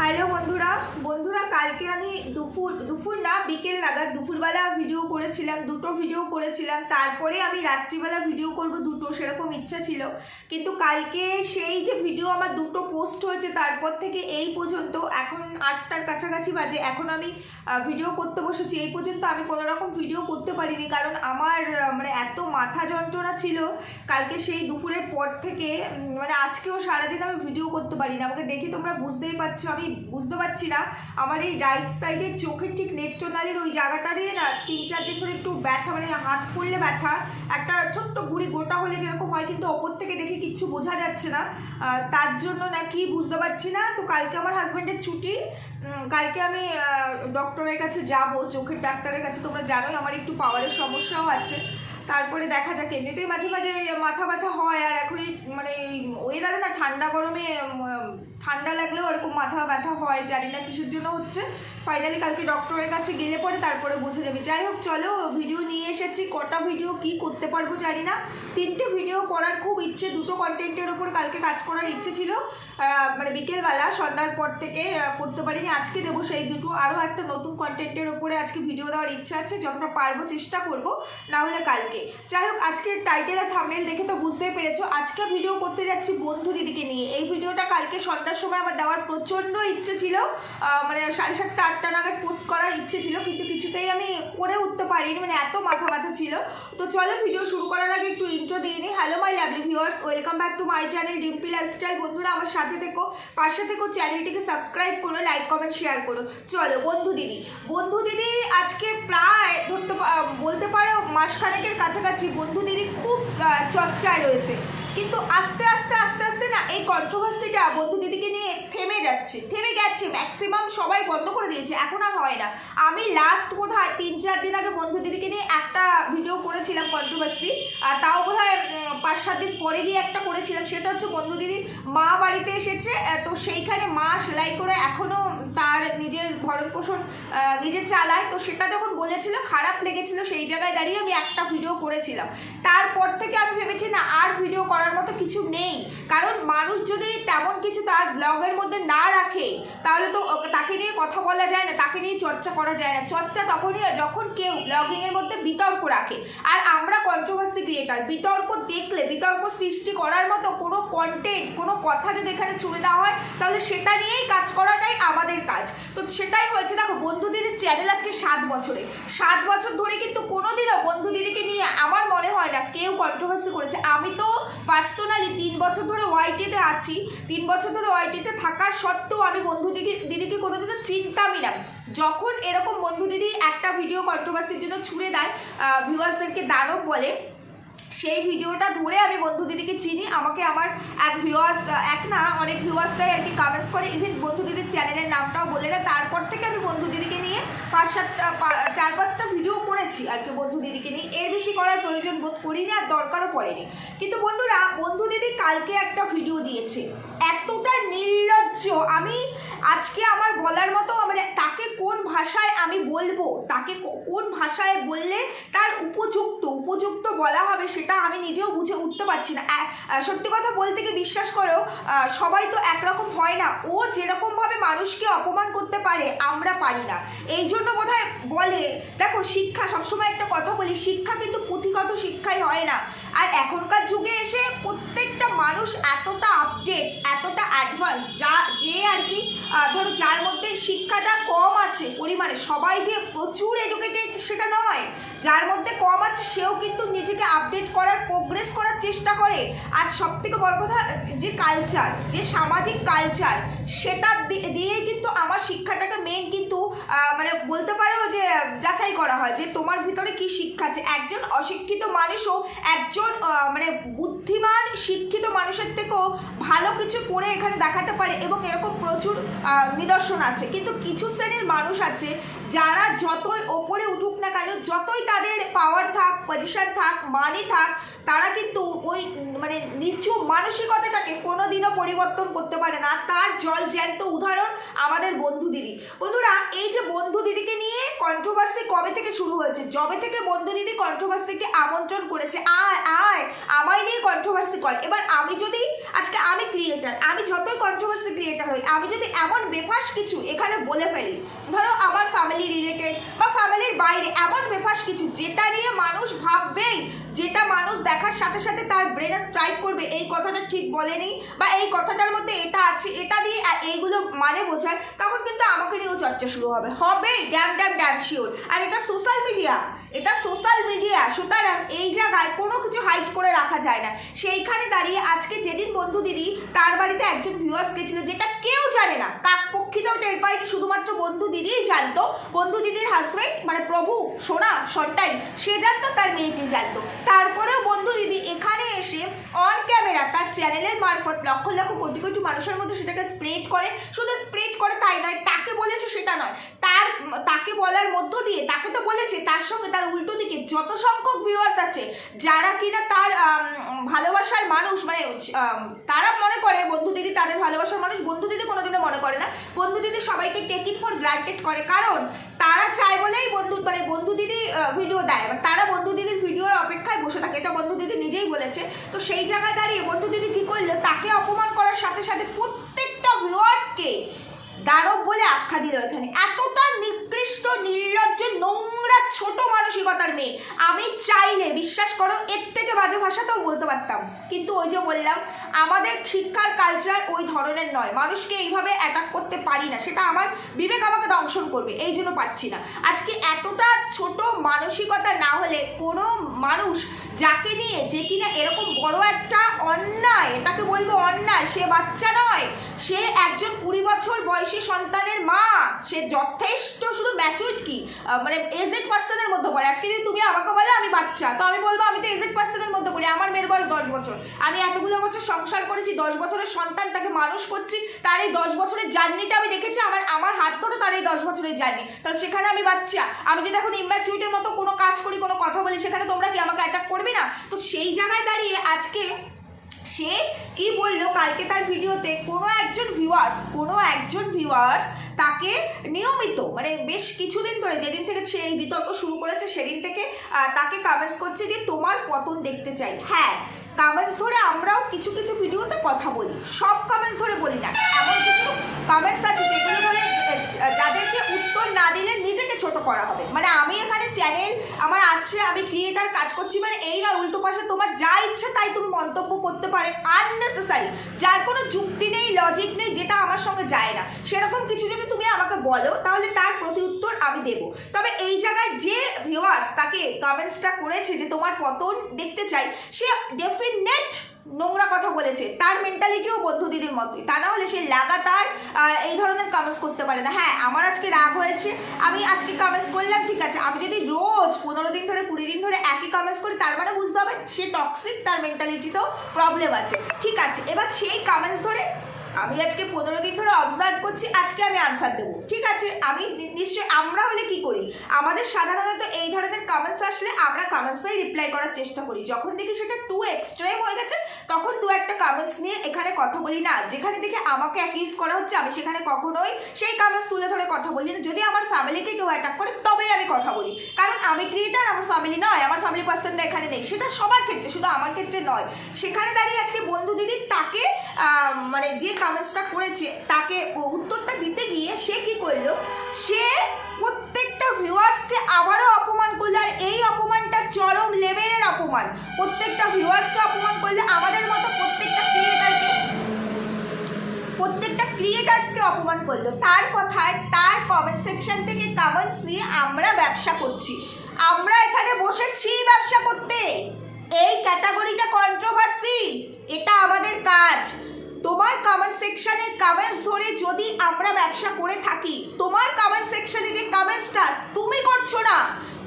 Hello বন্ধুরা। বন্ধুরা, কালকে আমি দুপুর দুপুর না, বিকেল নাগাদ দুপুরবেলা ভিডিও করেছিলাম, দুটো ভিডিও করেছিলাম। তারপরে আমি রাত্রিবেলা ভিডিও করব দুটো, সেরকম ইচ্ছা ছিল। কিন্তু কালকে সেই যে ভিডিও আমার দুটো পোস্ট হয়েছে, তারপর থেকে এই পর্যন্ত এখন আটটার কাছাকাছি বাজে। এখন আমি ভিডিও করতে বসেছি। এই পর্যন্ত আমি কোনো রকম ভিডিও করতে পারিনি, কারণ আমার মানে এত মাথা যন্ত্রণা ছিল। কালকে সেই দুপুরের পর থেকে মানে আজকেও সারাদিন আমি ভিডিও করতে পারি না আমাকে দেখে তোমরা বুঝতেই পারছ, আমি বুঝতে পারছি না। আমার এই রাইট সাইডের চোখের ঠিক নেত্রনালীর ওই জায়গাটা দিয়ে না তিন চার দিন ধরে একটু ব্যথা মানে হাত পড়লে ব্যথা, একটা ছোট্ট বুড়ি গোটা হলে যেরকম হয় কিন্তু ওপর থেকে দেখে কিচ্ছু বোঝা যাচ্ছে না। তার জন্য নাকি বুঝতে পারছি না। তো কালকে আমার হাজব্যান্ডের ছুটি। কালকে আমি ডক্টরের কাছে যাব, চোখের ডাক্তারের কাছে। তোমরা জানোই আমার একটু পাওয়ারের সমস্যাও আছে। তারপরে দেখা যাক, এমনিতেই মাঝে মাঝে মাথা ব্যথা হয় আর এখন এই মানে ওয়েদারে না ঠান্ডা গরমে ঠান্ডা লাগলেও এরকম মাথা ব্যথা হয়, জানি না কিছুর জন্য হচ্ছে। ফাইনালি কালকে ডক্টরের কাছে গেলে পরে তারপরে বোঝা যাবে। যাই হোক, চলো ভিডিও নিয়ে এসেছি, কটা ভিডিও কি করতে পারব জানি না। তিনটে ভিডিও করার খুব ইচ্ছে, দুটো কন্টেন্টের ওপর কালকে কাজ করার ইচ্ছে ছিল। মানে বিকেলবেলা, সন্ধ্যার পর থেকে করতে পারিনি, আজকে দেবো সেই দুটো। আরও একটা নতুন কন্টেন্টের ওপরে আজকে ভিডিও দেওয়ার ইচ্ছা আছে, যতটা পারব চেষ্টা করব। না হলে কালকে। যাই হোক, আজকে টাইটেল আর থামনেল দেখে তো বুঝতেই পেরেছ। আজকে ভিডিও করতে যাচ্ছি বন্ধু দিদিকে নিয়ে। এই ভিডিওটা কালকে সন্ধ্যার সময় আমার দেওয়ার প্রচণ্ড ইচ্ছে ছিল। মানে সাড়ে সাতটা, আটটা নাগাদ পোস্ট করার ইচ্ছে ছিল, কিন্তু কিছুতেই আমি করে উঠতে পারিনি। মানে এত মাথা ব্যথা ছিল। তো চলো ভিডিও শুরু করার আগে একটু ইন্ট্রো দিয়ে নিই। Hello my lovely viewers welcome back to my channel Dimpi lifestyle বন্ধুরা, আমার সাথে থেকো। পাশে থেকো চ্যানেলটিকে সাবস্ক্রাইব করো লাইক কমেন্ট শেয়ার করো। চলো, বন্ধু দিদি। বন্ধু দিদি, আজকে প্রায়, ধরতে বলতে পারো, মাসখানেকের কাছাকাছি বন্ধু দিদি খুব চর্চায় রয়েছে। কিন্তু আস্তে আস্তে আস্তে আস্তে না এই কন্ট্রোভার্সিটা বন্ধু দিদিকে নিয়ে থেমে যাচ্ছে, থেমে গেছে। ম্যাক্সিমাম সবাই বন্ধ করে দিয়েছে। এখন আর হয় না। আমি লাস্ট বোধ হয় তিন, চার দিন আগে বন্ধু দিদিকে নিয়ে একটা ভিডিও করেছিলাম কন্ট্রোভার্সি আর তাও বোধ হয় পাঁচ, সাত দিন পরে গিয়ে একটা করেছিলাম। সেটা হচ্ছে বন্ধু দিদি মা বাড়িতে এসেছে তো সেইখানে মা সেলাই করে এখনও পোষণ নিজে চালায়। তো সেটা যখন বলেছিল, খারাপ লেগেছিল, সেই জায়গায় দাঁড়িয়ে আমি একটা ভিডিও করেছিলাম। তারপর থেকে আমি ভেবেছি, না, আর ভিডিও করার মতো কিছু নেই। কারণ মানুষ যদি তেমন কিছু তার ব্লগের মধ্যে না রাখে, তাহলে তো তাকে নিয়ে কথা বলা যায় না, তাকে নিয়ে চর্চা করা যায় না। চর্চা তখনই হয় যখন কেউ ব্লগিং এর মধ্যে বিতর্ক রাখে। আর আমরা কন্ট্রোভার্সি ক্রিয়েটার বিতর্ক দেখলে, বিতর্ক সৃষ্টি করার মতো কোনো কন্টেন্ট কোনো কথা যদি এখানে ছুড়ে দেওয়া হয়, তাহলে সেটা নিয়েই কাজ করাটাই আমাদের কাজ। তো সেটাই হয়েছে। দেখো, বন্ধু দিদির চ্যানেল আজকে সাত বছরে। সাত বছর ধরে কিন্তু কোনোদিনও বন্ধু দিদিকে নিয়ে আমার মনে হয় না কেউ কন্ট্রোভার্সি করেছে। আমি তো পার্সোনালি তিন বছর ধরে ওয়াইটিতে আছি। তিন বছর ধরে ওয়াইটিতে থাকার সত্ত্বেও আমি বন্ধু দিদি, দিদিকে কোনোদিনও চিনতামই না। যখন এরকম বন্ধু দিদি একটা ভিডিও কন্ট্রোভার্সির জন্য ছুড়ে দেয় ভিউয়ার্সদেরকে দানব বলে সেই ভিডিওটা ধরে আমি বন্ধু দিদিকে চিনি। আমাকে আমার এক ভিউয়ার্স এক না, অনেক ভিউয়ার্সরাই আর কি কামেন্টস করে। ইভেন বন্ধু দিদির চ্যানেলের নামটাও বলে দেয় তারপর থেকে আমি বন্ধু দিদিকে নিয়ে পাঁচ সাতটা চার পাঁচটা ভিডিও করেছি আর কি বন্ধু দিদিকে নিয়ে। এর বেশি করার প্রয়োজন বোধ করিনি আর দরকারও পড়েনি। কিন্তু বন্ধুরা, বন্ধু দিদি কালকে একটা ভিডিও দিয়েছে। এতটা নির্লজ্জ আমি আজকে আমার বলার মতো মানে তাকে কোন ভাষায় আমি বলব? তাকে কোন ভাষায় বললে তার উপযুক্ত? উপযুক্ত বলা হবে সেটা আমি নিজেও বুঝে উঠতে পারছি না। সত্যি কথা বলতে কি বিশ্বাস করো সবাই তো একরকম হয় না। ও যেরকমভাবে মানুষকে অপমান করতে পারে, আমরা পারি না। এই জন্য বোধ বলে, দেখো শিক্ষা, সবসময় একটা কথা বলি, শিক্ষা কিন্তু পুঁথিগত শিক্ষাই হয় না। আর এখনকার যুগে এসে প্রত্যেকটা মানুষ এতটা আপডেট এতটা অ্যাডভান্স যা, যে আর কি ধরো যার মধ্যে শিক্ষাটা কম আছে পরিমাণে, সবাই যে প্রচুর এডুকেটেড সেটা নয়, যার মধ্যে কম আছে সেও কিন্তু নিজেকে আপডেট করার প্রোগ্রেস করার চেষ্টা করে। আর সব থেকে বড় কথা, যে কালচার যে সামাজিক কালচার সেটা দি- দিয়েই কিন্তু আমার শিক্ষাটাকে মেন কিন্তু মানে বলতে পারো যে যাচাই করা হয়, যে তোমার ভিতরে কি শিক্ষা আছে। একজন অশিক্ষিত মানুষও একজন মানে বুদ্ধিমান শিক্ষিত মানুষের থেকেও ভালো কিছু করে এখানে দেখাতে পারে এবং এরকম প্রচুর নিদর্শন আছে। কিন্তু কিছু শ্রেণির মানুষ আছে যারা যতই ওপরে উঠুক না কেন, যতই তাদের পাওয়ার থাক পজিশন থাক মানি থাক, তারা কিন্তু ওই মানে নিচু মানসিকতাটাকে কোনোদিনও পরিবর্তন করতে পারে না। তার জল জ্যান্ত উদাহরণ আমাদের বন্ধু দিদি। বন্ধুরা, এই যে বন্ধু দিদিকে নিয়ে কন্ট্রোভার্সি কবে থেকে শুরু হয়েছে? যবে থেকে বন্ধু দিদি কন্ট্রোভার্সিকে আমন্ত্রণ করেছে। আয় আয়, আমায় নিয়ে কন্ট্রোভার্সি কর। এবার আমি যদি, আজকে আমি ক্রিয়েটার আমি যতই কন্ট্রোভার্সি ক্রিয়েটার হই, আমি যদি এমন বেফাস কিছু এখানে বলে ফেলি, ধরো আমার ফ্যামিলি রিলেটেড বা ফ্যামিলির বাইরে এমন বেফাস কিছু যেটা নিয়ে মানুষ ভাববেই, যেটা মানুষ দেখার সাথে সাথে তার ব্রেনে স্ট্রাইক করবে। এই কথাটা ঠিক বলেনি বা এই কথাটার মধ্যে এটা আছে, এটা দিয়ে এইগুলো মানে বোঝায়। তখন চর্চা শুরু হবে। হবে, ড্যাম ড্যাম ড্যাম শিওর আর এটা সোশ্যাল মিডিয়া এটা সোশ্যাল মিডিয়া সুতরাং এই জায়গায় কোনো কিছু হাইড করে রাখা যায় না। সেইখানে দাঁড়িয়ে আজকে যেদিন বন্ধু দিদি তার বাড়িতে একজন ভিউয়ার্স গেছিল, যেটা কেউ জানে না কাক পক্ষিতেও টের পায়নি শুধুমাত্র বন্ধু দিদিই জানতো। বন্ধু দিদির হাজবেন্ড মানে প্রভু, সোনা, সন্তান, সে জানতো, তার মেয়েটি জানতো। তারপরেও বন্ধু দিদি এখানে এসে অন ক্যামেরা তার চ্যানেলের মারফত লক্ষ লক্ষ কোটি কোটি মানুষের মধ্যে সেটাকে স্প্রেড করে। শুধু স্প্রেড করে তাই নয়, তাকে বলেছে সেটা নয়। তার তাকে বলার মধ্য দিয়ে, তাকে তো বলেছে, তার সঙ্গে তার উল্টো দিকে যত সংখ্যক ভিউয়ার্স আছে, যারা কিনা তার ভালোবাসার মানুষ মানে তারা মনে করে বন্ধু দিদি তাদের ভালোবাসার মানুষ, বন্ধু দিদি কোনোদিনও মনে করে না। বন্ধু দিদি সবাইকে টেক ইট ফর গ্রান্টেড করে। কারণ তারা চায় বলেই বন্ধু মানে বন্ধু দিদি ভিডিও দেয়। তারা বন্ধু দিদির ভিডিওর অপেক্ষায় বসে থাকে, এটা বন্ধু দিদি নিজেই বলেছে। তো সেই জায়গায় দাঁড়িয়ে বন্ধু দিদি কী করল, তাকে অপমান করার সাথে সাথে প্রত্যেকটা ভিউয়ার্সকে দানব বলে আখ্যা দিল এখানে। এতটা নিকৃষ্ট, নির্লজ্জ, নোংরা ছোট মানসিকতার মেয়ে। আমি চাইলে বিশ্বাস করো, এর থেকে বাজে ভাষাটাও বলতে পারতাম। কিন্তু ওই যে বললাম, আমাদের শিক্ষার কালচার ওই ধরনের নয়। মানুষকে এইভাবে অ্যাটাক করতে পারি না। সেটা আমার বিবেক আমাকে দংশন করবে। এই জন্য পাচ্ছি না। আজকে এতটা ছোট মানসিকতা না হলে কোনো মানুষ যাকে নিয়ে যে কিনা এরকম বড় একটা অন্যায়, এটাকে বলব অন্যায়, সে বাচ্চা নয়, সে একজন কুড়ি বছর বয়সী সন্তানের মা সে যথেষ্ট শুধু ম্যাচুর কি? মানে এজেড পার্সনের মধ্যে পড়ে। আজকে যদি তুমি আমাকে বলে আমি বাচ্চা, তো আমি বলব আমি তো এজেড পার্সনের মধ্যে পড়ি। আমার মেয়ের বয়স দশ বছর। আমি এতগুলো বছর সংসার করেছি, দশ বছরের সন্তান তাকে মানুষ করছি, তার এই দশ বছরের জার্নিটা আমি দেখেছি, আমার আমার হাত ধরে তার এই দশ বছরের জার্নি। তাহলে সেখানে আমি বাচ্চা। আমি যদি এখন ইম্যাচুইটের মতো কোনো কাজ করি, কোনো কথা বলি, সেখানে তোমরা কি আমাকে অ্যাটাক করবে না? তো সেই জায়গায় দাঁড়িয়ে আজকে সে কি বলল? কালকে তার ভিডিওতে কোনো একজন ভিউয়ার্স কোনো একজন ভিউয়ার্স তাকে নিয়মিত মানে বেশ কিছুদিন ধরে, যেদিন থেকে সে এই বিতর্ক শুরু করেছে, সেদিন থেকে তাকে কামেন্টস করছে যে, তোমার পতন দেখতে চাই। হ্যাঁ কামেন্টস ধরে আমরাও কিছু কিছু ভিডিওতে কথা বলি। সব কামেন্টস ধরে বলি না। এমন কিছু কামেন্টস আছে যেগুলো ধরে ছোট করা হবে। মানে আমি এখানে চ্যানেল আমার আছে, আমি ক্রিয়েটার কাজ করছি মানে এই না, উল্টো পাশে তোমার যা ইচ্ছে তাই তুমি মন্তব্য করতে পারে আননেসেসারি যার কোনো যুক্তি নেই লজিক নেই, যেটা আমার সঙ্গে যায় না। সেরকম কিছু যদি তুমি আমাকে বলো, তাহলে তার প্রতি উত্তর আমি দেবো। তবে এই জায়গায় যে ভিউয়ার্স তাকে কমেন্টসটা করেছে যে তোমার পতন দেখতে চাই, সে ডেফিনেট নোংরা কথা বলেছে। তার মেন্টালিটিও বন্ধু দিদির মতোই। তা না হলে সে লাগাতার এই ধরনের কামেন্টস করতে পারে না। হ্যাঁ আমার আজকে রাগ হয়েছে। আমি আজকে কামেন্টস করলাম, ঠিক আছে। আমি যদি রোজ পনেরো দিন ধরে, কুড়ি দিন ধরে একই কামেন্টস করি, তার মানে বুঝতে হবে সে টক্সিক তার মেন্টালিটিতেও প্রবলেম আছে। ঠিক আছে, এবার সেই কামেন্টস ধরে আমি আজকে পনেরো দিন ধরে অবজার্ভ করছি, আজকে আমি আনসার দেবো। ঠিক আছে? আমি নিশ্চয়ই আমরা হলে কি করি? আমাদের সাধারণত এই ধরনের কমেন্টস আসলে আমরা কমেন্টসই রিপ্লাই করার চেষ্টা করি। যখন দেখি সেটা টু এক্সট্রিম হয়ে গেছে, তখন দু একটা কমেন্টস নিয়ে এখানে কথা বলি না। যেখানে দেখে আমাকে এক অ্যাকিউজ করা হচ্ছে, আমি সেখানে কখনোই সেই কমেন্টস তুলে ধরে কথা বলি না। যদি আমার ফ্যামিলিকে কেউ অ্যাটাক করে, তবেই আমি কথা বলি। কারণ আমি ক্রিয়েটার আমার ফ্যামিলি নয়, আমার ফ্যামিলি পার্সনটা এখানে নেই। সেটা সবার ক্ষেত্রে, শুধু আমার ক্ষেত্রে নয়। সেখানে দাঁড়িয়ে আজকে বন্ধু দিদি তাকে মানে যে কমেন্টসটা করেছে, তাকে উত্তরটা দিতে গিয়ে সে কি করল? সে প্রত্যেকটা ভিউয়ার্সকে আবারও অপমান করল, আর এই অপমানটা চরম লেভেলের অপমান। প্রত্যেকটা ভিউয়ার্সকে অপমান করলে, আমাদের মতো প্রত্যেকটা ক্রিয়েটারকে প্রত্যেকটা ক্রিয়েটার্সকে অপমান করল। তার কথায়, তার কমেন্ট সেকশন থেকে কমেন্টস নিয়ে আমরা ব্যবসা করছি। আমরা এখানে বসেছি ব্যবসা করতে। এই ক্যাটাগরিটা কন্ট্রোভার্সি এটা আমাদের কাজ। তোমার কমেন্ট সেকশনের কমেন্টস ধরে যদি আমরা ব্যবসা করে থাকি, তোমার কমেন্ট সেকশনে যে কমেন্টসটা তুমি করছ না,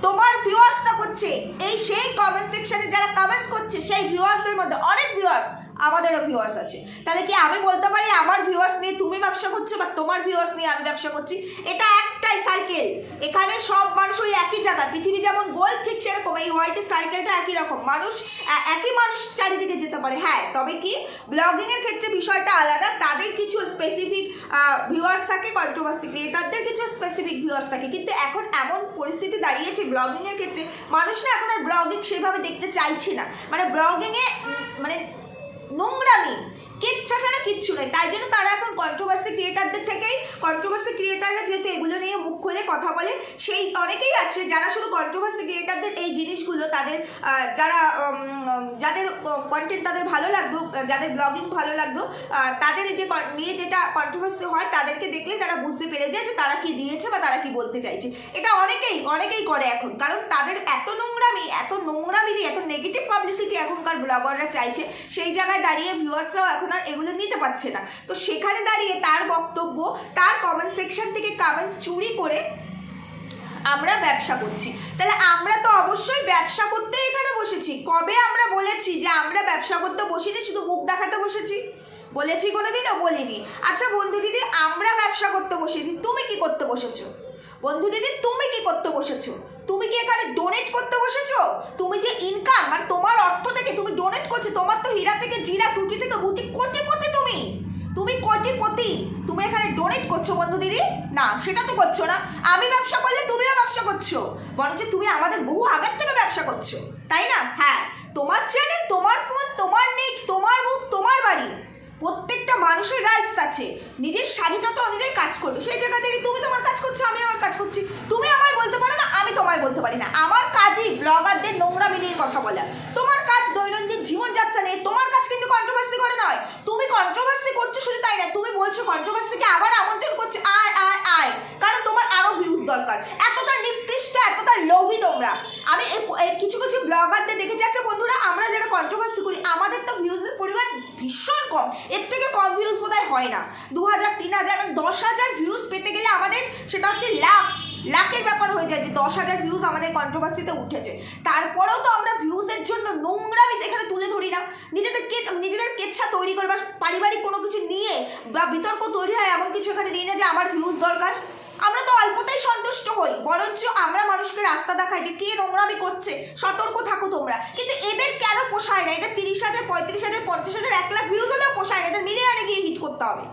তোমার ভিউয়ার্সটা করছে এই সেই কমেন্ট সেকশনে যারা কমেন্টস করছে, সেই ভিউয়ার্সদের মধ্যে অনেক ভিউয়ার্স আমাদেরও ভিউয়ার্স আছে। তাহলে কি আমি বলতে পারি আমার ভিউয়ার্স নিয়ে তুমি ব্যবসা করছ বা তোমার ভিউয়ার্স নিয়ে আমি ব্যবসা করছি? এটা একটাই সার্কেল এখানে সব মানুষই একই জায়গা পৃথিবী যেমন গোল ঠিক সেরকম এই হোয়াইটের সার্কেলটা একই রকম। মানুষ একই মানুষ চারিদিকে যেতে পারে। হ্যাঁ তবে কি ব্লগিংয়ের ক্ষেত্রে বিষয়টা আলাদা। তাদের কিছু স্পেসিফিক ভিউয়ার্স থাকে কন্ট্রোভার্সি ক্রিয়েটারদের কিছু স্পেসিফিক ভিউয়ার্স থাকে। কিন্তু এখন এমন পরিস্থিতি দাঁড়িয়েছে ব্লগিং এর ক্ষেত্রে। মানুষ না এখন আর ব্লগিং সেভাবে দেখতে চাইছে না। মানে ব্লগিংয়ে মানে নোংরামি। কিচ্ছা ছাড়া কিচ্ছু নেই। তাই জন্য তারা এখন কন্ট্রোভার্সি ক্রিয়েটারদের থেকেই কন্ট্রোভার্সি ক্রিয়েটাররা যেহেতু এগুলো নিয়ে মুখ খুলে কথা বলে, সেই অনেকেই আছে যারা শুধু কন্ট্রোভার্সি ক্রিয়েটারদের এই জিনিসগুলো তাদের যারা যাদের কন্টেন্ট তাদের ভালো লাগতো, যাদের ব্লগিং ভালো লাগতো তাদের যে নিয়ে যেটা কন্ট্রোভার্সি হয়, তাদেরকে দেখলে তারা বুঝতে পেরে যায় যে তারা কি দিয়েছে বা তারা কি বলতে চাইছে। এটা অনেকেই অনেকেই করে এখন, কারণ তাদের এত নোংরামি এত নোংরামি এত নেগেটিভ পাবলিসিটি এখনকার ব্লগাররা চাইছে। সেই জায়গায় দাঁড়িয়ে ভিউয়ার্সরাও এখন আর এগুলো নিতে পারছে না। তো সেখানে দাঁড়িয়ে তার বক্তব্য, তার কমেন্ট সেকশন থেকে কমেন্টস চুরি করে আমরা ব্যবসা করছি। তাহলে আমরা তো অবশ্যই ব্যবসা করতে এখানে বসেছি। কবে আমরা বলেছি যে আমরা ব্যবসা করতে বসিনি, শুধু মুখ দেখাতে বসেছি? বলেছি কোনোদিনও বলিনি। আচ্ছা বন্ধু দিদি, আমরা ব্যবসা করতে বসেছি তুমি কি করতে বসেছো? বন্ধু দিদি, তুমি কি করতে বসেছো? তুমি কি এখানে ডোনেট করতে বসেছো? তুমি যে ইনকাম মানে তোমার অর্থ থেকে তুমি ডোনেট করছ, তোমার তো হীরা থেকে জিরা টুটি থেকে বুটি কোটিপতি তুমি। তুমি কোটিপতি, তুমি এখানে ডোনেট করছ বন্ধু দিদি? না, সেটা তো করছ না। আমি ব্যবসা করলে তুমিও ব্যবসা করছ। বরঞ্চ তুমি আমাদের বহু আগের থেকে ব্যবসা করছ, তাই না? হ্যাঁ তোমার চ্যানেল তোমার ফোন, তোমার নেট, তোমার মুখ, তোমার বাড়ি। প্রত্যেকটা মানুষের রাইটস আছে। নিজের স্বাধীনতা অনুযায়ী কাজ করবে। সেই জায়গা থেকে তুমি তোমার কাজ করছ, আমি আমার কাজ করছি তুমি আমায় বলতে পারো না আমি তোমায় বলতে পারি না আমার কাজই ব্লগারদের নোংরামি নিয়ে কথা বলা। তোমার কাজ দৈনন্দিন জীবনযাত্রা নেই, তোমার কাজ কিন্তু কন্ট্রোভার্সি করে নয়। তুমি কন্ট্রোভার্সি করছ শুধু তাই না, তুমি বলছো কন্ট্রোভার্সিকে আবার আমন্ত্রণ করছে, আয় আয় আয়। কারণ তোমার আরও ভিউজ দরকার। এতটা নিকৃষ্ট, এতটা লোভী তোমরা। আমি কিছু কিছু ব্লগারদের দেখে যাচ্ছে বন্ধুরা, আমরা যারা কন্ট্রোভার্সি করি, আমাদের তো ভিউজের পরিমাণ ভীষণ কম। এর থেকে কম ভিউজ বোধহয় হয় না। দু হাজার তিন হাজার, দশ হাজার ভিউজ পেতে গেলে আমাদের সেটা হচ্ছে লাখ। লাখের ব্যাপার হয়ে যায় যে দশ হাজার ভিউজ আমাদের কন্ট্রোভার্সিতে উঠেছে। তারপরেও তো আমরা ভিউজের জন্য নোংরামি এখানে তুলে ধরি না। নিজেদের কে নিজেদের কেচ্ছা তৈরি করে বা পারিবারিক কোনো কিছু নিয়ে বা বিতর্ক তৈরি হয় এমন কিছু এখানে নিয়ে না যে আমার ভিউজ দরকার। আমরা তো অল্পতেই সন্তুষ্ট হই, বরঞ্চ আমরা মানুষকে রাস্তা দেখাই যে কে নোংরামি করছে, সতর্ক থাকো তোমরা। কিন্তু এদের কেন পোষায় না? এদের তিরিশ হাজার, পঁয়ত্রিশ হাজার, পঞ্চাশ হাজার, এক লাখ ভিউজ হলেও পোষায় না। এদের মিলিয়নে গিয়ে হিট করতে হবে।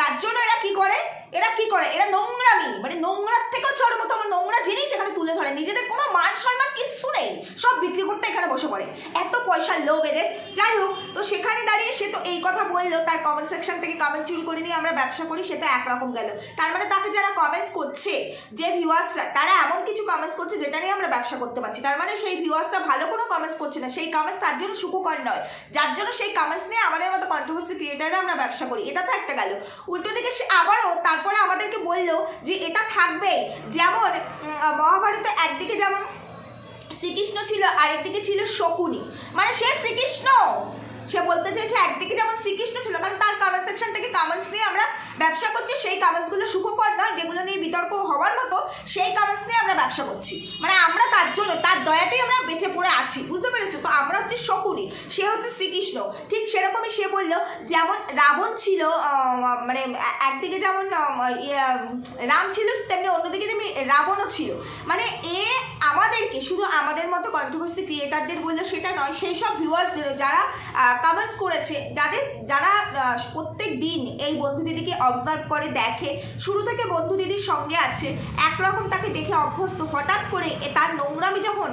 তার জন্য এরা কী করে? এরা কি করে? এরা নোংরামি। মানে নোংরার থেকেও চরমতম নোংরা জিনিস এখানে তুলে ধরে। নিজেদের কোনো মান সম্মান কিচ্ছু নেই। সব বিক্রি করতে এখানে বসে পড়ে। এত পয়সার লোভ এদের। যাই হোক, তো সেখানে দাঁড়িয়ে সে তো এই কথা বলল। তার কমেন্ট সেকশন থেকে কমেন্ট চুরি করে নিয়ে আমরা ব্যবসা করি, সেটা একরকম গেল। তার মানে তাকে যারা কমেন্টস করছে, যে ভিউয়ার্সরা তারা এমন কিছু কমেন্টস করছে যেটা নিয়ে আমরা ব্যবসা করতে পারছি। তার মানে সেই ভিউয়ার্সরা ভালো কোনো কমেন্টস করছে না। সেই কমেন্টস তার জন্য সুখকর নয়। যার জন্য সেই কমেন্টস নিয়ে আমাদের মতো কন্ট্রোভার্সি ক্রিয়েটাররা আমরা ব্যবসা করি। এটা তো একটা গেল। উল্টো দিকে সে আবারও তারপরে আমাদেরকে বলল যে এটা থাকবে। যেমন মহাভারতে একদিকে যেমন শ্রীকৃষ্ণ ছিল, আরেকদিকে ছিল শকুনি। মানে সে শ্রীকৃষ্ণ! সে বলতে চাইছে একদিকে যেমন শ্রীকৃষ্ণ ছিল কারণ তার কমেন্ট সেকশন থেকে কমেন্টস নিয়ে আমরা ব্যবসা করছি সেই কমেন্টসগুলো সুখকর নয় যেগুলো নিয়ে বিতর্ক হওয়ার মতো সেই কমেন্টস নিয়ে আমরা ব্যবসা করছি। মানে আমরা তার জন্য তার দয়াতেই আমরা বেঁচে পড়ে আছি বুঝতে পেরেছ? তো আমরা হচ্ছে শকুনি সে হচ্ছে শ্রীকৃষ্ণ। ঠিক সেরকমই সে বলল যেমন রাবণ ছিল মানে একদিকে যেমন ইয়ে, রাম ছিল তেমনি অন্যদিকে তেমনি রাবণও ছিল। মানে এ আমাদেরকে শুধু আমাদের মতো কন্ট্রোভার্সি ক্রিয়েটারদের বলল সেটা নয় সেই সব ভিউয়ার্সদের যারা কমেন্টস করেছে, যাদের, যারা প্রত্যেক দিন এই বন্ধু দিদিকে অবজার্ভ করে, দেখে, শুরু থেকে বন্ধু দিদির সঙ্গে আছে, একরকম তাকে দেখে অভ্যস্ত, হঠাৎ করে তার নোংরামি যখন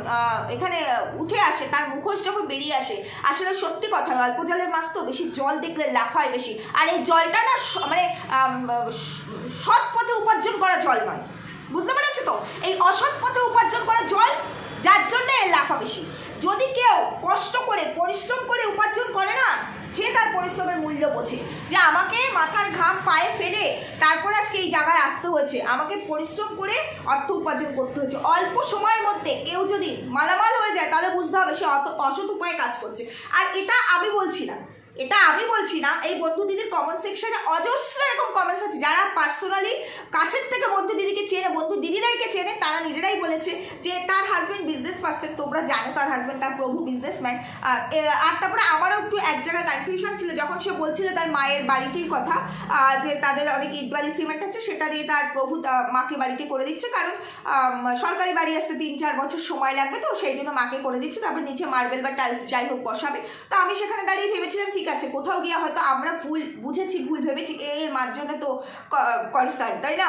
এখানে উঠে আসে, তার মুখোশ যখন বেরিয়ে আসে, আসলে সত্যি কথা অল্প জলের মাছ তো বেশি জল দেখলে লাফায় বেশি, আর এই জলটা না মানে সৎ পথে উপার্জন করা জল নয়, বুঝতে পেরেছ তো? এই অসৎ পথে উপার্জন করা জল, যার জন্য লাফা বেশি। যদি কেউ কষ্ট করে, পরিশ্রম করে উপার্জন করে না, সে তার পরিশ্রমের মূল্য বোঝে। যে আমাকে মাথার ঘাম পায়ে ফেলে তারপরে আজকে এই জায়গায় আসতে হয়েছে। আমাকে পরিশ্রম করে অর্থ উপার্জন করতে হয়েছে। অল্প সময়ের মধ্যে কেউ যদি মালামাল হয়ে যায়, তাহলে বুঝতে হবে সে অত অসৎ উপায়ে কাজ করছে। আর এটা আমি বলছি না। এটা আমি বলছি না, এই বন্ধু দিদির কমেন্ট সেকশনে অজস্র এরকম কমেন্টস আছে। যারা পার্সোনালি কাছের থেকে বন্ধু দিদিকে চেনে, বন্ধু দিদিদেরকে চেনে, তারা নিজেরাই বলেছে যে তার হাজবেন্ড বিজনেস পার্সন তোমরা জানো তার হাজব্যান্ড তার প্রভু বিজনেসম্যান আর তারপরে আমারও একটু এক জায়গায় কনফিউশন ছিল, যখন সে বলছিল তার মায়ের বাড়িটির কথা যে তাদের অনেক ইটবালি সিমেন্ট আছে, সেটা দিয়ে তার প্রভু মাকে বাড়িতে করে দিচ্ছে। কারণ সরকারি বাড়ি আসতে তিন চার বছর সময় লাগবে, তো সেই জন্য মাকে করে দিচ্ছে। তারপর নিচে মার্বেল বা টাইলস যাই হোক বসাবে। তো আমি সেখানে দাঁড়িয়ে ভেবেছিলাম, ঠিক আছে, কোথাও গিয়ে হয়তো আমরা ভুল বুঝেছি, ভুল ভেবেছি এর মার জন্য তো কনসার্ন, তাই না?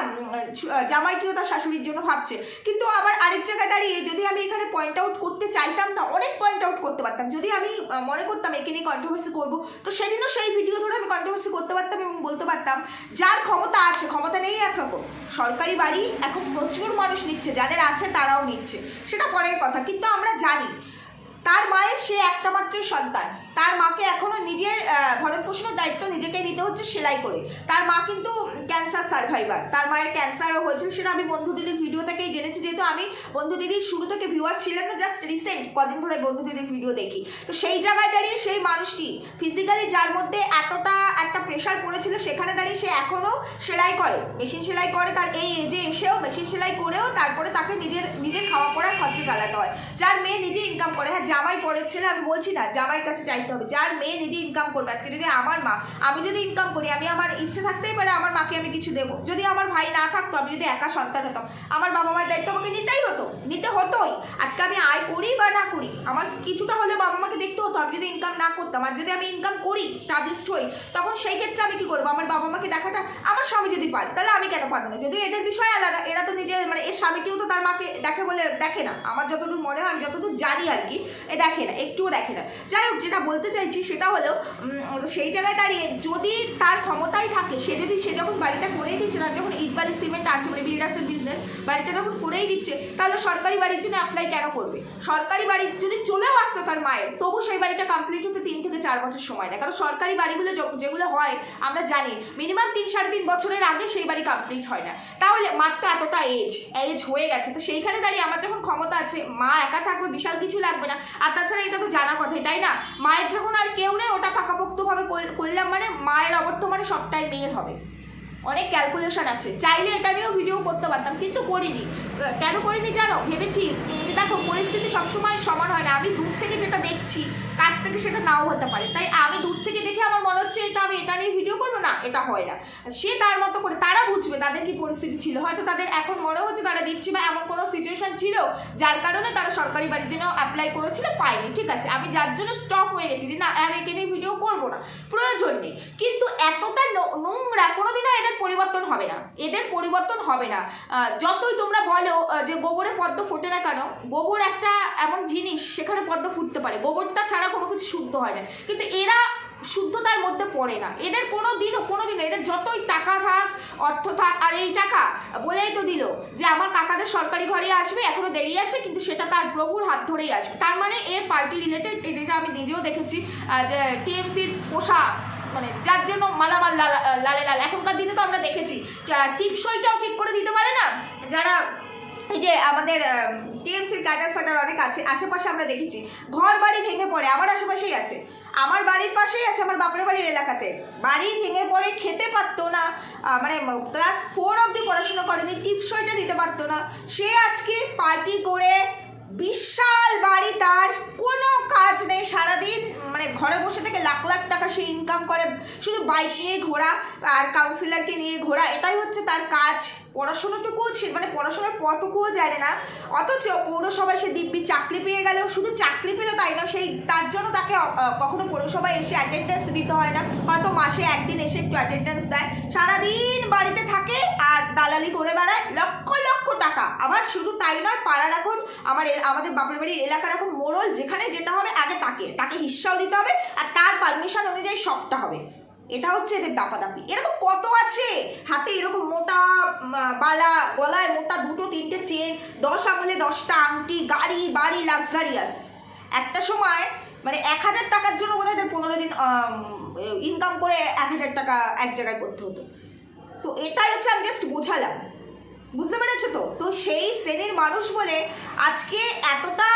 জামাইটিও তার শাশুড়ির জন্য ভাবছে। কিন্তু আবার আরেক জায়গায় দাঁড়িয়ে যদি আমি এখানে পয়েন্ট আউট করতে চাইতাম না, অনেক পয়েন্ট আউট করতে পারতাম। যদি আমি মনে করতাম একে নিয়ে কন্ট্রোভার্সি করব, তো সেদিনও সেই ভিডিও ধরে আমি কন্ট্রোভার্সি করতে পারতাম এবং বলতে পারতাম, যার ক্ষমতা আছে, ক্ষমতা নেই একরকম সরকারি বাড়ি এখন প্রচুর মানুষ নিচ্ছে, যাদের আছে তারাও নিচ্ছে। সেটা পরের কথা, কিন্তু আমরা জানি, তার মায়ের সে একটা মাত্র সন্তান। তার মাকে এখনও নিজের ভরণ পোষণের দায়িত্ব নিজেকে নিতে হচ্ছে সেলাই করে। তার মা কিন্তু ক্যান্সার সার্ভাইভার তার মায়ের ক্যান্সারও হয়েছিল সেটা আমি বন্ধু দিদির ভিডিও থেকেই জেনেছি, যেহেতু আমি বন্ধু দিদির শুরু থেকে ভিউয়ার ছিলাম না জাস্ট রিসেন্ট কদিন ধরে বন্ধু দিদির ভিডিও দেখি। তো সেই জায়গায় দাঁড়িয়ে সেই মানুষটি ফিজিক্যালি যার মধ্যে এতটা একটা প্রেশার পড়েছিল, সেখানে দাঁড়িয়ে সে এখনও সেলাই করে। মেশিন সেলাই করে, তার এই এজে এসেও মেশিন সেলাই করেও তারপরে তাকে নিজের নিজের খাওয়া পড়ার খরচা চালাতে হয়। যার মেয়ে নিজে ইনকাম করে। হ্যাঁ জামাই পরের ছেলে, আমি বলছি না, জামাইয়ের কাছে চাইতে হবে। যার মেয়ে নিজে ইনকাম করবে। আজকে যদি আমার মা, আমি যদি ইনকাম করি, আমি আমার ইচ্ছে থাকতেই পারে আমার মাকে আমি কিছু দেবো। যদি আমার ভাই না থাকতো, আমি যদি একা সন্তান হতাম, আমার বাবা মার দায়িত্ব আমাকে নিতেই হতো। নিতে হতোই। আজকে আমি আয় করি বা না করি? আমার কিছুটা হলে বাবা মাকে দেখতে হতো, আমি যদি ইনকাম না করতাম। আর যদি আমি ইনকাম করি স্টাবলিশড হই, তখন সেই ক্ষেত্রে আমি কী করব? আমার বাবা মাকে দেখাটা আমার স্বামী যদি পারে, তাহলে আমি কেন পারব না? যদি এদের বিষয় আলাদা, এরা তো নিজে মানে এর স্বামীটিও তো তার মাকে দেখে বলে, দেখে না। আমার যতদূর মনে হয়, আমি যতদূর জানি আর কি, এ দেখে না, একটুও দেখে না। যাই হোক, যেটা বলতে চাইছি সেটা হলো সেই জায়গায় দাঁড়িয়ে যদি তার ক্ষমতাই থাকে, সে যদি, সে যখন বাড়িটা করেই দিচ্ছে না যখন ইট বালি সিমেন্ট আছে মানে বিল্ডার্সের বিজনেস বাড়িটা যখন করেই দিচ্ছে, তাহলে সরকারি বাড়ির জন্য অ্যাপ্লাই কেন করবে? সরকারি বাড়ি যদি চলেও আসতো তার মায়ের তবু সেই বাড়িটা কমপ্লিট হতে তিন থেকে চার বছর সময় নেয়। কারণ সরকারি বাড়িগুলো যেগুলো হয়, আমরা জানি মিনিমাম তিন সাড়ে তিন বছরের আগে সেই বাড়ি কমপ্লিট হয় না। তাহলে মাত্র এতটা এজ এজ হয়ে গেছে। তো সেইখানে দাঁড়িয়ে আমার যখন ক্ষমতা আছে, মা একা থাকবে, বিশাল কিছু লাগবে না। আর তাছাড়া এটা তো জানা কথাই, তাই না? মায়ের যখন আর কেউ নেই, ওটা পাকাপোক্তভাবে কর- করলাম মানে মায়ের অবর্তমানে সবটাই মেয়ের হবে। অনেক ক্যালকুলেশন আছে। চাইলে এটা নিয়েও ভিডিও করতে পারতাম, কিন্তু করিনি। কেন করিনি জানো? ভেবেছি উম, দেখো পরিস্থিতি সবসময় সমান হয় না। আমি দূর থেকে যেটা দেখছি কাছ থেকে সেটা নাও হতে পারে। তাই আমি দূর থেকে দেখে আমার মনে হচ্ছে এটা আমি এটা নিয়ে ভিডিও করব না এটা হয় না। সে তার মতো করে তারা বুঝবে তাদের কি পরিস্থিতি ছিল। হয়তো তাদের এখন মনে হচ্ছে তারা দিচ্ছি বা এমন কোনো সিচুয়েশন ছিল যার কারণে তারা সরকারি বাড়ির জন্য অ্যাপ্লাই করেছিল পায়নি ঠিক আছে? আমি যার জন্য স্টপ হয়ে গেছি যে না আর একে নিয়ে ভিডিও করব না। প্রয়োজন নেই। কিন্তু এতটা নোংরা কোনোদিনও এদের পরিবর্তন হবে না। এদের পরিবর্তন হবে না। যতই তোমরা বলো আহ, যে গোবরে পদ্ম ফোটে না কেন গোবর একটা এমন জিনিস সেখানে পদ্ম ফুটতে পারে। গোবরটা ছাড়া কোনো কিছু শুদ্ধ হয় না। কিন্তু এরা শুদ্ধতার মধ্যে পড়ে না। এদের কোনো দিনও কোনো দিনও এদের যতই টাকা থাক অর্থ থাক আর এই টাকা বলেই তো দিল যে আমার কাকাদের সরকারি ঘরে আসবে এখনও দেরি আছে কিন্তু সেটা তার প্রভুর হাত ধরেই আসবে। তার মানে এ পার্টি রিলেটেড যেটা আমি নিজেও দেখেছি যে টিএমসির পোষা মানে যার জন্য মালামাল লালে লাল এখনকার দিনে তো আমরা দেখেছি। টিপসইটাও ঠিক করে দিতে পারে না? যারা এই যে আমাদের টিএমসির কাটার ফাটার অনেক আছে, আশেপাশে আমরা দেখেছি। ঘর বাড়ি ভেঙে পড়ে, আমার আশেপাশেই আছে। আমার বাড়ির পাশেই আছে, আমার বাপের বাড়ির এলাকাতে। বাড়ি ভেঙে পড়ে খেতে পারতো না মানে ক্লাস ফোর অবধি পড়াশোনা করেনি টিপসইটা দিতে পারতো না। সে আজকে পার্টি করে বিশাল বাড়ি, তার কোনো কাজ নেই। সারাদিন মানে ঘরে বসে থেকে লাখ লাখ টাকা সে ইনকাম করে। শুধু বাইক নিয়ে ঘোরা, আর কাউন্সিলরকে নিয়ে ঘোরা, এটাই হচ্ছে তার কাজ। পড়াশোনাটুকুও ছিল মানে পড়াশোনার পটুকুও জানে না। অথচ পৌরসভায় সে দিব্যি চাকরি পেয়ে গেলেও শুধু চাকরি পেল তাই না সেই, তার জন্য তাকে কখনো পৌরসভায় এসে অ্যাটেন্ডেন্স দিতে হয় না। হয়তো মাসে একদিন এসে একটু অ্যাটেন্ডেন্স দেয়। সারাদিন বাড়িতে থাকে আর দালালি করে বেড়ায় লক্ষ লক্ষ টাকা। আবার শুধু তাই নয়, পাড়ার এখন আমার আমাদের বাপের বাড়ির এলাকার এখন মোড়ল, যেখানে যেটা হবে, আগে তাকে তাকে হিস্সাও দিতে হবে আর তার পারমিশন অনুযায়ী সবটা হবে। এটা হচ্ছে এদের দাপাদাপি। এরকম কত আছে? হাতে এরকম মোটা বালা, গলায় মোটা দুটো তিনটে চেন, দশ আঙুলে দশটা আংটি, গাড়ি, বাড়ি লাক্সারিয়াস একটা সময় মানে এক হাজার টাকার জন্য বোধ হয় পনেরো দিন ইনকাম করে এক হাজার টাকা এক জায়গায় করতে হতো। তো এটাই হচ্ছে আমি জাস্ট বোঝালাম। বুঝতে পেরেছ তো? তো সেই শ্রেণির মানুষ বলে আজকে এতটা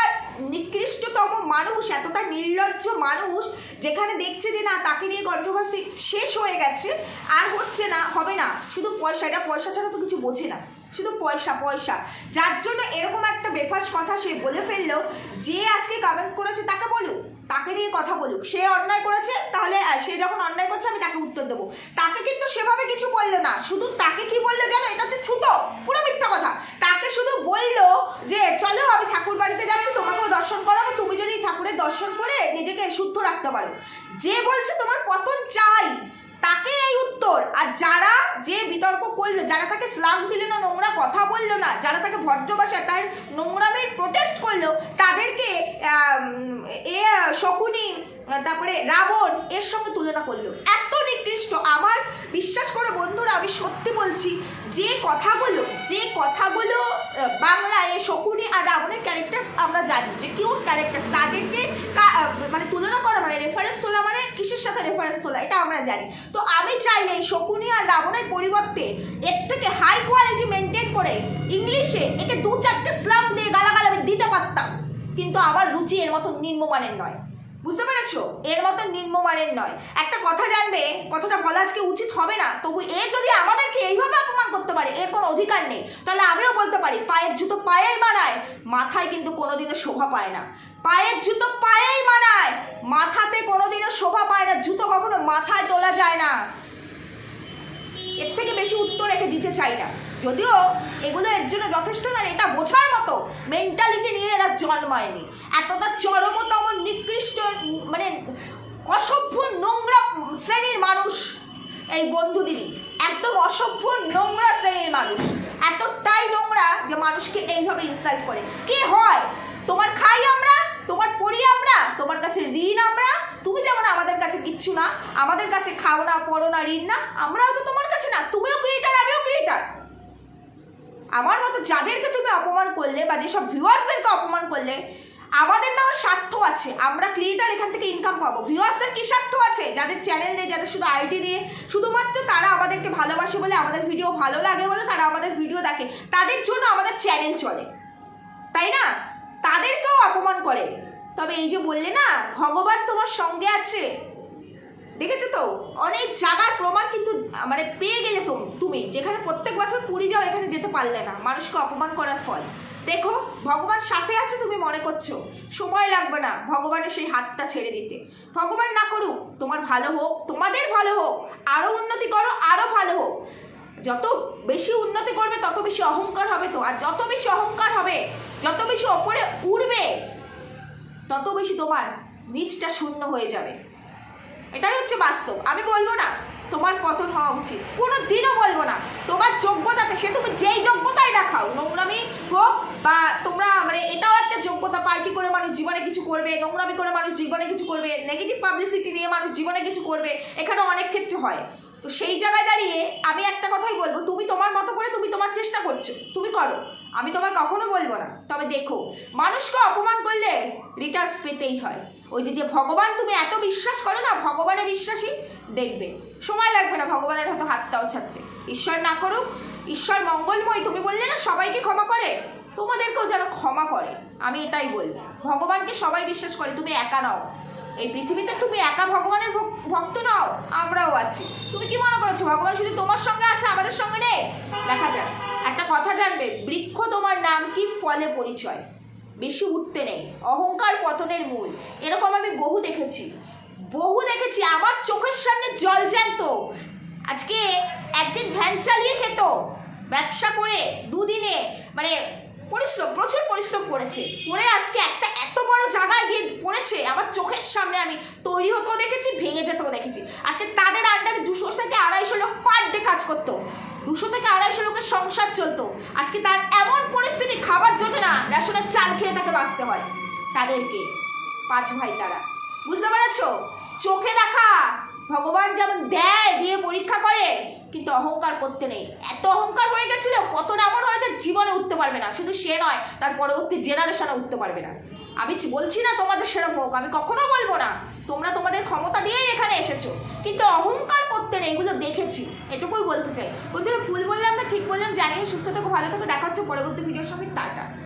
নিকৃষ্টতম মানুষ, এতটা নির্লজ্জ মানুষ যেখানে দেখছে যে না, তাকে নিয়ে কন্ট্রোভার্সি শেষ হয়ে গেছে, আর হচ্ছে না, হবে না। শুধু পয়সা, এটা পয়সা ছাড়া তো কিছু বোঝে না। শুধু পয়সা পয়সা। যার জন্য এরকম একটা বেফাস কথা সে বলে ফেলল, যে আজকে কমেন্টস করেছে তাকে বলুক, তাকে নিয়ে কথা বলুক। সে অন্যায় করেছে, তাহলে সে যখন অন্যায় করছে, আমি তাকে উত্তর দেবো। তাকে কিন্তু সেভাবে কিছু বলল না। শুধু তাকে কি বলল জানো? এটা হচ্ছে ছুতো, পুরো মিথ্যা কথা। তাকে শুধু বলল যে, চলো, আমি ঠাকুর বাড়িতে যাচ্ছি, তোমাকেও দর্শন করাবো। তুমি যদি ঠাকুরের দর্শন করে নিজেকে শুদ্ধ রাখতে পারো। যে বলছে, তোমার পতন চাই। তাকে এই উত্তর। আর যারা যে বিতর্ক করল, যারা তাকে স্লাম দিল না, নোংরা কথা বলল না, যারা তাকে ভদ্র তার নোংরামের প্রোটেস্ট করল, তাদেরকে এ শকুনি তারপরে রাবণ এর সঙ্গে তুলনা করল। এত নিকৃষ্ট। আমার বিশ্বাস করো বন্ধুরা, আমি সত্যি বলছি, যে কথাগুলো যে কথাগুলো বাংলায় শকুনি আর রাবণের ক্যারেক্টার্স আমরা জানি, যে কিউট ক্যারেক্টার্স তাদেরকে মানে তুলনা করা মানে রেফারেন্স তোলা মানে কিসের সাথে রেফারেন্স তোলা, এটা আমরা জানি। তো আমি চাইলে এই শকুনি আর রাবণের পরিবর্তে এর থেকে হাই কোয়ালিটি মেনটেন করে ইংলিশে একে দু চারটে স্লাম দিয়ে গালাগাল দিতে পারতাম। কিন্তু আমার রুচি এর মতো নিম্নমানের নয়। বুঝতে পেরেছ? এর মতো নিম্নমানের নয়। একটা কথা জানবে, কথাটা বলা আজকে উচিত হবে না, তবু এ যদি আমাদেরকে এইভাবে অপমান করতে পারে, এর কোনো অধিকার নেই। তাহলে আমিও বলতে পারি, পায়ের জুতো পায়েই মানায়, মাথায় কিন্তু কোনোদিনও শোভা পায় না। পায়ের জুতো পায়েই মানায়, মাথাতে কোনোদিনও শোভা পায় না, জুতো কখনো মাথায় তোলা যায় না। এর থেকে বেশি উত্তর একে দিতে চাই না। যদিও এগুলো এর জন্য যথেষ্ট না, এটা বোঝার মতো মেন্টালিটি নিয়ে এরা জন্মায়নি। এতটা চরমতম, নিকৃষ্ট মানে অসভ্য, নোংরা শ্রেণির মানুষ এই বন্ধু দিদি। একদম অসভ্য, নোংরা শ্রেণির মানুষ। এতটাই নোংরা যে মানুষকে এইভাবে ইনসাল্ট করে। কে হয়? তোমার খাই আমরা, তোমার পড়ি আমরা, তোমার কাছে ঋণ আমরা। তুমি যেমন আমাদের কাছে কিচ্ছু না, আমাদের কাছে খাও না, পড়ো না, ঋণ না, আমরাও তো তোমার কাছে না। তুমিও ক্রিয়েটার আমিও ক্রিয়েটার আমার মতো যাদেরকে তুমি অপমান করলে বা যেসব ভিউয়ার্সদেরকে অপমান করলে, আমাদের না স্বার্থ আছে। আমরা ক্রিয়েটার এখান থেকে ইনকাম পাবো। ভিউয়ার্সদের কি স্বার্থ আছে? যাদের চ্যানেল নেই, যাদের শুধু আইডি দিয়ে শুধুমাত্র তারা আমাদেরকে ভালোবাসে বলে, আমাদের ভিডিও ভালো লাগে বলে তারা আমাদের ভিডিও দেখে। তাদের জন্য আমাদের চ্যানেল চলে। তাই না? তাদেরকেও অপমান করে। তবে এই যে বললে না, ভগবান তোমার সঙ্গে আছে। দেখেছ তো? অনেক জায়গার প্রমাণ কিন্তু মানে পেয়ে গেলে তুমি। যেখানে প্রত্যেক বছর পুরী যাও, এখানে যেতে পারলে না। মানুষকে অপমান করার ফল। দেখো, ভগবান সাথে আছে তুমি মনে করছ? সময় লাগবে না ভগবানের সেই হাতটা ছেড়ে দিতে। ভগবান না করুক, তোমার ভালো হোক, তোমাদের ভালো হোক আরও উন্নতি করো আরও ভালো হোক। যত বেশি উন্নতি করবে, তত বেশি অহংকার হবে তো। আর যত বেশি অহংকার হবে, যত বেশি ওপরে উঠবে তত বেশি তোমার নিচটা শূন্য হয়ে যাবে। এটাই হচ্ছে বাস্তব। আমি বলব না, তোমার পতন হওয়া উচিত। কোনো দিনও বলব না, তোমার যোগ্যতাতে সে তুমি যেই যোগ্যতাই দেখাও, নোংরামি হোক বা তোমরা মানে এটাও একটা যোগ্যতা, পার্টি করে মানুষ জীবনে কিছু করবে, নোংরামি করে মানুষ জীবনে কিছু করবে নেগেটিভ পাবলিসিটি নিয়ে মানুষ জীবনে কিছু করবে, এখানে অনেক ক্ষেত্রে হয়। তো সেই জায়গায় দাঁড়িয়ে আমি একটা কথাই বলব, তুমি তোমার মতো করে তুমি তোমার চেষ্টা করছ, তুমি করো। আমি তোমায় কখনো বলব না। তবে দেখো, মানুষকে অপমান করলে রিটার্স পেতেই হয়। ওই যে যে ভগবান তুমি এত বিশ্বাস করো না, ভগবানে বিশ্বাসী, দেখবে। সময় লাগবে না ভগবানের হয়তো হাতটাও ছাড়তে। ঈশ্বর না করুক, ঈশ্বর মঙ্গলময়, তুমি বললে না সবাইকে ক্ষমা করে, তোমাদেরকেও যেন ক্ষমা করে। আমি এটাই বলব। ভগবানকে সবাই বিশ্বাস করে, তুমি একা নাও। এই পৃথিবীতে তুমি একা ভগবানের ভক- ভক্ত নাও, আমরাও আছি। তুমি কি মনে করছ, ভগবান শুধু তোমার সঙ্গে আছে, আমাদের সঙ্গে নেই? দেখা যাক। একটা কথা জানবে, বৃক্ষ তোমার নাম কি, ফলে পরিচয়? বেশি উঠতে নেই, অহংকার পতনের মূল। এরকম আমি বহু দেখেছি। বহু দেখেছি আমার চোখের সামনে জল জ্যান্ত। আজকে একদিন ভ্যান চালিয়ে খেত, ব্যবসা করে দুদিনে মানে পরিশ্রম, প্রচুর পরিশ্রম করেছে। করে আজকে একটা এত বড় জায়গায় গিয়ে পড়েছে সামনে আমি তৈরি হতেও দেখেছি, ভেঙে যেতেও দেখেছি। আজকে তাদের আন্ডারে দুশো থেকে আড়াইশো লোক পার ডে কাজ করতো। দুশো থেকে আড়াইশো লোকের সংসার চলতো। আজকে তার এমন পরিস্থিতি, খাবার জোটে না রেশনের চাল খেয়ে তাকে বাঁচতে হয়। তাদেরকে, পাঁচ ভাই তারা। বুঝতে পেরেছ? চোখে দেখা, ভগবান যেমন দেয়, দিয়ে পরীক্ষা করে, কিন্তু অহংকার করতে নেই। এত অহংকার হয়ে গেছিল, কত এমন হয়েছে জীবনে উঠতে পারবে না। শুধু সে নয়, তার পরবর্তী জেনারেশনে উঠতে পারবে না। আমি বলছি না তোমাদের সেরকম হোক, আমি কখনো বলব না। তোমরা তোমাদের ক্ষমতা দিয়েই এখানে এসেছ। কিন্তু অহংকার করতে নেই, এগুলো দেখেছি। এটুকুই বলতে চাই। বন্ধুরা ফুল বললাম না, ঠিক বললাম। জানিয়ে সুস্থ থেকে, ভালো থেকে। দেখা হচ্ছে পরবর্তী ভিডিওর সঙ্গে। টাটা।